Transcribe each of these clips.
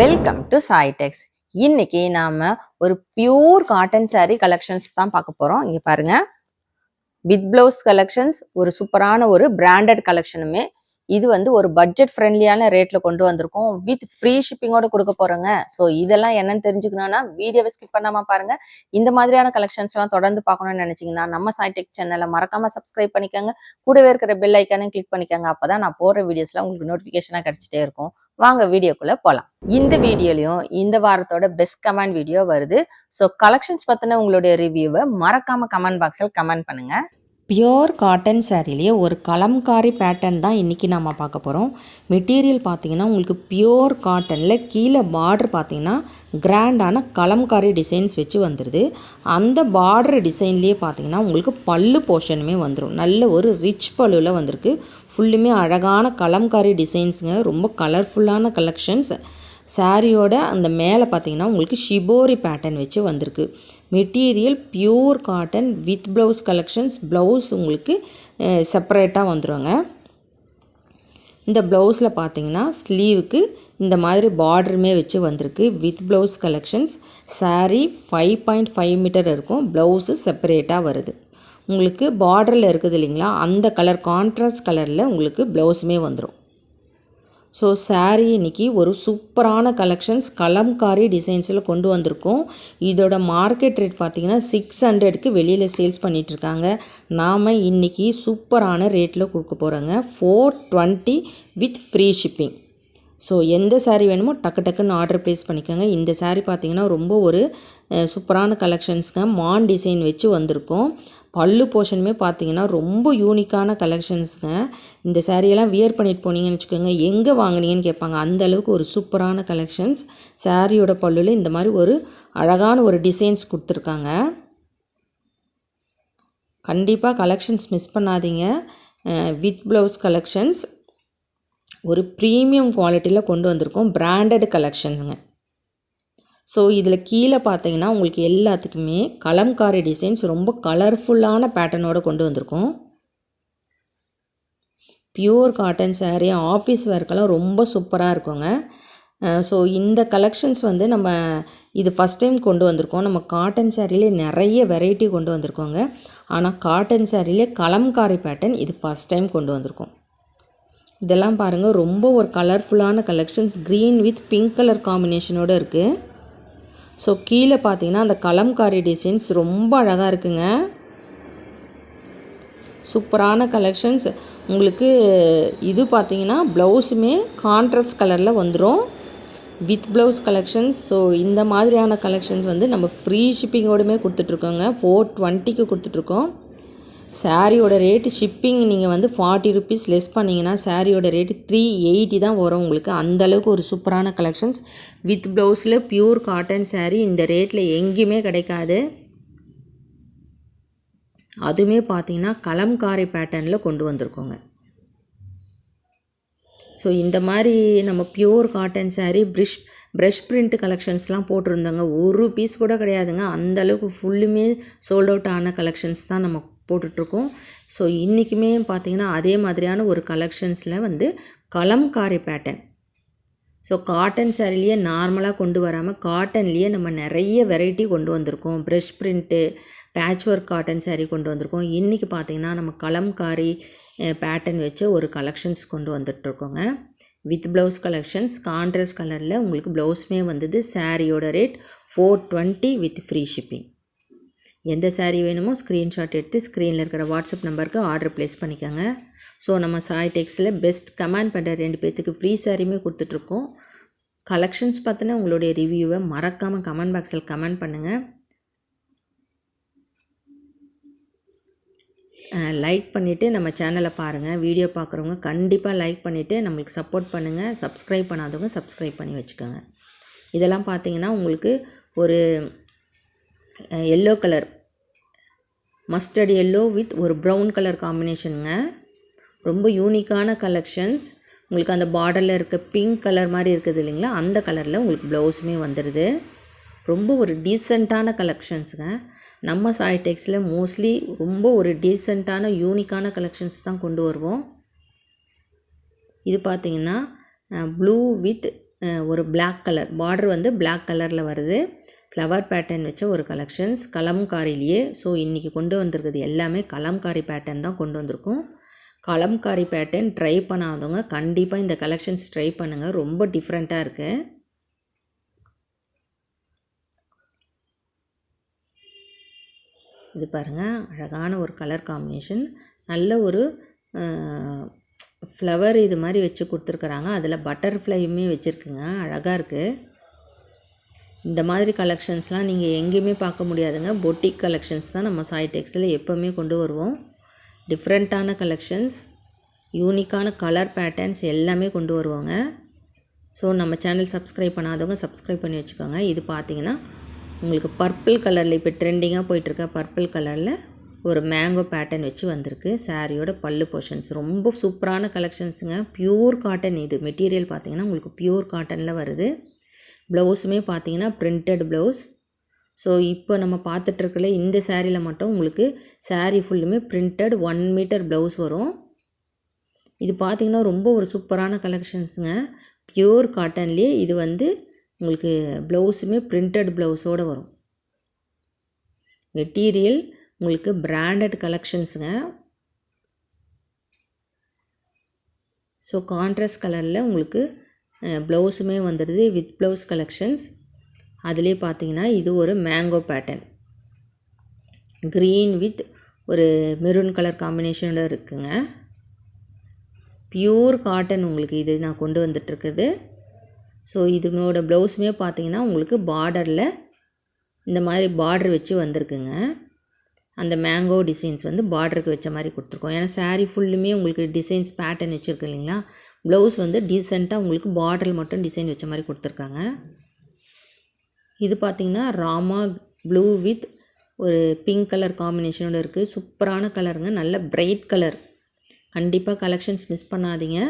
Welcome to சாய்டெக்ஸ் இன்னைக்கு நாம ஒரு பியூர் காட்டன் saree கலெக்ஷன்ஸ் தான் பார்க்க போறோம். இங்க பாருங்க. வித் பிளவுஸ் கலெக்ஷன்ஸ் ஒரு சூப்பரான ஒரு பிராண்டட் கலெக்ஷனுமே இது வந்து ஒரு பட்ஜெட் ஃப்ரெண்ட்லியான ரேட்ல கொண்டு வந்திருக்கோம். வித் ஃப்ரீ ஷிப்பிங்கோட கொடுக்க போறோங்க. ஸோ இதெல்லாம் என்னன்னு தெரிஞ்சுக்கணும்னா வீடியோவை ஸ்கிப் பண்ணாம பாருங்க. இந்த மாதிரியான கலெக்ஷன்ஸ் எல்லாம் தொடர்ந்து பார்க்கணும்னு நினைச்சீங்கன்னா நம்ம சாய்டெக் சேனலை மறக்காம சப்ஸ்கிரைப் பண்ணிக்கோங்க. கூடவே இருக்கிற பெல் ஐக்கானே கிளிக் பண்ணிக்கோங்க. அப்பதான் நான் போற வீடியோஸ்லாம் உங்களுக்கு நோட்டிஃபிகேஷனா கிடைச்சிட்டே இருக்கும். வாங்க வீடியோக்குள்ள போலாம். இந்த வீடியோலையும் இந்த வாரத்தோட பெஸ்ட் கமெண்ட் வீடியோ வருது. ஸோ கலெக்ஷன்ஸ் பத்தின உங்களுடைய ரிவ்யூவை மறக்காம கமெண்ட் பாக்ஸில் கமெண்ட் பண்ணுங்க. பியோர் காட்டன் சேரீலேயே ஒரு கலம்காரி பேட்டர்ன் தான் இன்றைக்கி நம்ம பார்க்க போகிறோம் மெட்டீரியல் பார்த்தீங்கன்னா உங்களுக்கு பியோர் காட்டனில் கீழே பார்டர் பார்த்தீங்கன்னா கிராண்டான கலம்காரி டிசைன்ஸ் வச்சு வந்துடுது அந்த பார்டர் டிசைன்லேயே பார்த்தீங்கன்னா உங்களுக்கு பல்லு போர்ஷனுமே வந்துடும் நல்ல ஒரு ரிச் பல்லுவில் வந்திருக்கு. ஃபுல்லுமே அழகான கலம்காரி டிசைன்ஸுங்க ரொம்ப கலர்ஃபுல்லான கலெக்ஷன்ஸ் சாரியோட அந்த மேலே பார்த்தீங்கன்னா உங்களுக்கு ஷிபோரி பேட்டர்ன் வச்சு வந்திருக்கு. Material pure cotton with blouse collections blouse உங்களுக்கு செப்பரேட்டாக வந்துருங்க. இந்த ப்ளவுஸில் பார்த்தீங்கன்னா ஸ்லீவுக்கு இந்த மாதிரி பார்டருமே வச்சு வந்திருக்கு. With blouse collections saree five point five metre இருக்கும். ப்ளவுஸு செப்பரேட்டாக வருது. உங்களுக்கு பார்டரில் இருக்குது இல்லைங்களா? அந்த கலர் கான்ட்ராஸ்ட் கலரில் உங்களுக்கு ப்ளவுஸுமே வந்துடும் ஸோ சாரீ இன்னைக்கு ஒரு சூப்பரான கலெக்ஷன்ஸ் கலம்காரி டிசைன்ஸில் கொண்டு வந்திருக்கோம். இதோட மார்க்கெட் ரேட் பார்த்தீங்கன்னா சிக்ஸ் ஹண்ட்ரடுக்கு வெளியில் சேல்ஸ் பண்ணிகிட்ருக்காங்க நாம் இன்னைக்கு சூப்பரான ரேட்டில் கொடுக்க போகிறோங்க four twenty with free shipping so எந்த சாரீ வேணுமோ டக்கு டக்குன்னு ஆர்டர் ப்ளேஸ் பண்ணிக்கோங்க. இந்த சாரீ பார்த்தீங்கன்னா ரொம்ப ஒரு சூப்பரான கலெக்ஷன்ஸ்க்கு மான் டிசைன் வச்சு வந்திருக்கோம். பல்லு போர்ஷனுமே பார்த்தீங்கன்னா ரொம்ப யூனிக்கான கலெக்ஷன்ஸுங்க இந்த சாரியெல்லாம் வியர் பண்ணிட்டு போனீங்கன்னு வச்சுக்கோங்க எங்கே வாங்குனீங்கன்னு கேட்பாங்க. அந்த அளவுக்கு ஒரு சூப்பரான கலெக்ஷன்ஸ் சாரியோட பல்லுல இந்த மாதிரி ஒரு அழகான ஒரு டிசைன்ஸ் கொடுத்துருக்காங்க. கண்டிப்பாக கலெக்ஷன்ஸ் மிஸ் பண்ணாதீங்க. வித் ப்ளவுஸ் கலெக்ஷன்ஸ் ஒரு ப்ரீமியம் குவாலிட்டியில் கொண்டு வந்திருக்கோம். பிராண்டட் கலெக்ஷனுங்க ஸோ இதில் கீழே பார்த்தீங்கன்னா உங்களுக்கு எல்லாத்துக்குமே கலம்காரி டிசைன்ஸ் ரொம்ப கலர்ஃபுல்லான பேட்டர்னோடு கொண்டு வந்திருக்கோம். பியூர் காட்டன் சாரீ ஆஃபீஸ் ஒர்க்கெல்லாம் ரொம்ப சூப்பராக இருக்குங்க. ஸோ இந்த கலெக்ஷன்ஸ் வந்து நம்ம இது ஃபஸ்ட் டைம் கொண்டு வந்திருக்கோம். நம்ம காட்டன் சாரிலே நிறைய வெரைட்டி கொண்டு வந்திருக்கோங்க. ஆனால் காட்டன் சாரிலே கலம்காரி பேட்டர்ன் இது ஃபஸ்ட் டைம் கொண்டு வந்திருக்கோம். இதெல்லாம் பாருங்கள் ரொம்ப ஒரு கலர்ஃபுல்லான collections green with pink colour காம்பினேஷனோடு இருக்குது ஸோ கீழே பார்த்தீங்கன்னா அந்த கலம்காரி டிசைன்ஸ் ரொம்ப அழகாக இருக்குங்க. சூப்பரான கலெக்ஷன்ஸ் உங்களுக்கு இது பார்த்தீங்கன்னா ப்ளவுஸுமே கான்ட்ராஸ்ட் கலரில் வந்துடும் வித் ப்ளவுஸ் கலெக்ஷன்ஸ் ஸோ இந்த மாதிரியான கலெக்ஷன்ஸ் வந்து நம்ம ஃப்ரீ ஷிப்பிங்கோடுமே கொடுத்துட்ருக்கோங்க ஃபோர் டுவெண்ட்டிக்கு கொடுத்துட்ருக்கோம் சாரியோட ரேட்டு ஷிப்பிங் நீங்கள் வந்து ஃபார்ட்டி ருபீஸ் லெஸ் பண்ணிங்கன்னா சாரியோட ரேட்டு த்ரீ எயிட்டி தான் வரும் உங்களுக்கு. அந்தளவுக்கு ஒரு சூப்பரான கலெக்ஷன்ஸ் வித் ப்ளவுஸில் பியூர் காட்டன் சாரீ இந்த ரேட்டில் எங்கேயுமே கிடைக்காது. அதுவுமே பார்த்தீங்கன்னா கலம்காரி பேட்டர்னில் கொண்டு வந்திருக்கோங்க. ஸோ இந்த மாதிரி நம்ம pure cotton saree brush brush print கலெக்ஷன்ஸ்லாம் போட்டிருந்தாங்க. ஒரு பீஸ் கூட கிடையாதுங்க. அந்த அளவுக்கு ஃபுல்லுமே சோல்ட் அவுட் ஆன கலெக்ஷன்ஸ் தான் நம்ம போட்டுட்ருக்கோம். ஸோ இன்றைக்குமே பார்த்தீங்கன்னா அதே மாதிரியான ஒரு கலெக்ஷன்ஸில் வந்து கலம்காரி பேட்டர்ன் ஸோ காட்டன் சாரிலேயே நார்மலாக கொண்டு வராமல் காட்டன்லேயே நம்ம நிறைய வெரைட்டி கொண்டு வந்திருக்கோம். Brush print patchwork cotton saree கொண்டு வந்திருக்கோம். இன்றைக்கி பார்த்தீங்கன்னா நம்ம கலம்காரி பேட்டர்ன் வச்சு ஒரு கலெக்ஷன்ஸ் கொண்டு வந்துட்ருக்கோங்க. வித் ப்ளவுஸ் கலெக்ஷன்ஸ் கான்ட்ரஸ் கலரில் உங்களுக்கு ப்ளவுஸுமே வந்தது சாரியோட rate four twenty with free shipping எந்த சாரீ வேணுமோ ஸ்க்ரீன்ஷாட் எடுத்து ஸ்க்ரீனில் இருக்கிற வாட்ஸ்அப் நம்பருக்கு ஆர்டர் ப்ளேஸ் பண்ணிக்கோங்க. ஸோ நம்ம சாய் டெக்ஸில் பெஸ்ட் கமெண்ட் பண்ணுற ரெண்டு பேர்த்துக்கு ஃப்ரீ சாரியுமே கொடுத்துட்ருக்கோம். கலெக்ஷன்ஸ் பார்த்தினா உங்களுடைய ரிவ்யூவை மறக்காமல் கமெண்ட் பாக்ஸில் கமெண்ட் பண்ணுங்கள் லைக் பண்ணிவிட்டு நம்ம சேனலை பாருங்கள் வீடியோ பார்க்குறவங்க கண்டிப்பாக லைக் பண்ணிவிட்டு நம்மளுக்கு சப்போர்ட் பண்ணுங்கள் சப்ஸ்கிரைப் பண்ணாதவங்க சப்ஸ்கிரைப் பண்ணி வச்சுக்கோங்க. இதெல்லாம் பார்த்தீங்கன்னா உங்களுக்கு ஒரு yellow colour mustard yellow with ஒரு ப்ரௌன் கலர் காம்பினேஷனுங்க ரொம்ப யூனிக்கான கலெக்ஷன்ஸ் உங்களுக்கு அந்த பார்டரில் இருக்க பிங்க் கலர் மாதிரி இருக்குது இல்லைங்களா? அந்த கலரில் உங்களுக்கு ப்ளவுஸுமே வந்துடுது ரொம்ப ஒரு டீசெண்டான கலெக்ஷன்ஸுங்க நம்ம சாய் டெக்ஸில் மோஸ்ட்லி ரொம்ப ஒரு டீசெண்டான யூனிக்கான கலெக்ஷன்ஸ் தான் கொண்டு வருவோம். இது பார்த்தீங்கன்னா ப்ளூ வித் ஒரு பிளாக் கலர் பார்டர் வந்து பிளாக் கலரில் வருது. ஃப்ளவர் பேட்டர்ன் வச்ச ஒரு கலெக்ஷன்ஸ் கலம்காரிலேயே ஸோ இன்றைக்கி கொண்டு வந்திருக்கிறது எல்லாமே கலம்காரி பேட்டர்ன் தான் கொண்டு வந்திருக்கோம். கலம்காரி பேட்டர்ன் ட்ரை பண்ணாதவங்க கண்டிப்பாக இந்த கலெக்ஷன்ஸ் ட்ரை பண்ணுங்கள் ரொம்ப டிஃப்ரெண்ட்டாக இருக்குது இது பாருங்கள் அழகான ஒரு கலர் காம்பினேஷன் நல்ல ஒரு ஃப்ளவர் இது மாதிரி வச்சு கொடுத்துருக்குறாங்க. அதில் பட்டர்ஃப்ளையுமே வச்சுருக்குங்க. அழகாக இருக்குது இந்த மாதிரி கலெக்ஷன்ஸ்லாம் நீங்கள் எங்கேயுமே பார்க்க முடியாதுங்க. பொட்டிக் கலெக்ஷன்ஸ் தான் நம்ம சாய் டெக்ஸில் எப்போவுமே கொண்டு வருவோம். டிஃப்ரெண்ட்டான கலெக்ஷன்ஸ் யூனிக்கான கலர் பேட்டர்ன்ஸ் எல்லாமே கொண்டு வருவாங்க. ஸோ நம்ம சேனல் சப்ஸ்கிரைப் பண்ணாதவங்க சப்ஸ்கிரைப் பண்ணி வச்சுக்கோங்க. இது பார்த்தீங்கன்னா உங்களுக்கு பர்பிள் கலரில் இப்போ ட்ரெண்டிங்காக போயிட்டுருக்க பர்பிள் கலரில் ஒரு மேங்கோ பேட்டர்ன் வச்சு வந்திருக்கு. சாரியோட பல்லு போர்ஷன்ஸ் ரொம்ப சூப்பரான கலெக்ஷன்ஸுங்க ப்யூர் காட்டன் இது. மெட்டீரியல் பார்த்தீங்கன்னா உங்களுக்கு ப்யூர் காட்டனில் வருது. ப்ளவுஸுமே பார்த்தீங்கன்னா பிரிண்டட் ப்ளவுஸ் ஸோ இப்போ நம்ம பார்த்துட்ருக்கல இந்த சேரீயில் மட்டும் உங்களுக்கு சேரீ ஃபுல்லுமே பிரிண்டட் ஒன் மீட்டர் ப்ளவுஸ் வரும். இது பார்த்தீங்கன்னா ரொம்ப ஒரு சூப்பரான கலெக்ஷன்ஸுங்க பியூர் காட்டன்லேயே இது வந்து உங்களுக்கு ப்ளவுஸுமே பிரிண்டட் ப்ளவுஸோடு வரும். மெட்டீரியல் உங்களுக்கு பிராண்டட் கலெக்ஷன்ஸுங்க ஸோ கான்ட்ராஸ்ட் கலரில் உங்களுக்கு ப்ளவுஸுமே வந்துடுது வித் ப்ளவுஸ் கலெக்ஷன்ஸ் அதிலே பார்த்தீங்கன்னா இது ஒரு மேங்கோ பேட்டர்ன் க்ரீன் வித் ஒரு மெரூன் கலர் காம்பினேஷனோட இருக்குங்க. பியூர் காட்டன் உங்களுக்கு இது நான் கொண்டு வந்துட்டுருக்குது. ஸோ இதனோட ப்ளவுஸுமே பார்த்தீங்கன்னா உங்களுக்கு பார்டரில் இந்த மாதிரி பார்டர் வச்சு வந்திருக்குங்க. அந்த மேங்கோ டிசைன்ஸ் வந்து பார்டருக்கு வச்ச மாதிரி கொடுத்துருக்கோம். ஏன்னா சாரீ ஃபுல்லுமே உங்களுக்கு டிசைன்ஸ் பேட்டர்ன் வச்சுருக்கு இல்லைங்களா? ப்ளவுஸ் வந்து டீசெண்டாக உங்களுக்கு பார்டரில் மட்டும் டிசைன் வச்ச மாதிரி கொடுத்துருக்காங்க. இது பார்த்தீங்கன்னா ராமா ப்ளூ வித் ஒரு பிங்க் கலர் காம்பினேஷனோட இருக்குது சூப்பரான கலருங்க நல்ல பிரைட் கலர் கண்டிப்பாக கலெக்ஷன்ஸ் மிஸ் பண்ணாதீங்க.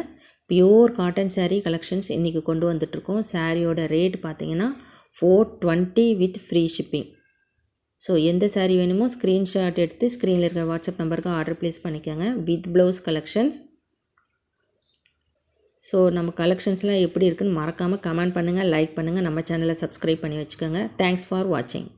பியூர் காட்டன் saree கலெக்ஷன்ஸ் இன்றைக்கி கொண்டு வந்துட்ருக்கோம் சாரியோட ரேட் பார்த்தீங்கன்னா four twenty with free shipping so எந்த சாரீ வேணுமோ ஸ்க்ரீன்ஷாட் எடுத்து ஸ்க்ரீனில் இருக்கிற வாட்ஸ்அப் நம்பருக்கு ஆர்டர் ப்ளேஸ் பண்ணிக்கோங்க. வித் ப்ளவுஸ் கலெக்ஷன்ஸ் ஸோ நம்ம கலெக்ஷன்ஸ்லாம் எப்படி இருக்குன்னு மறக்காமல் கமெண்ட் பண்ணுங்கள் லைக் பண்ணுங்கள் நம்ம சேனலை சப்ஸ்கிரைப் பண்ணி வச்சுக்கோங்க. தேங்க்ஸ் ஃபார் வாட்சிங்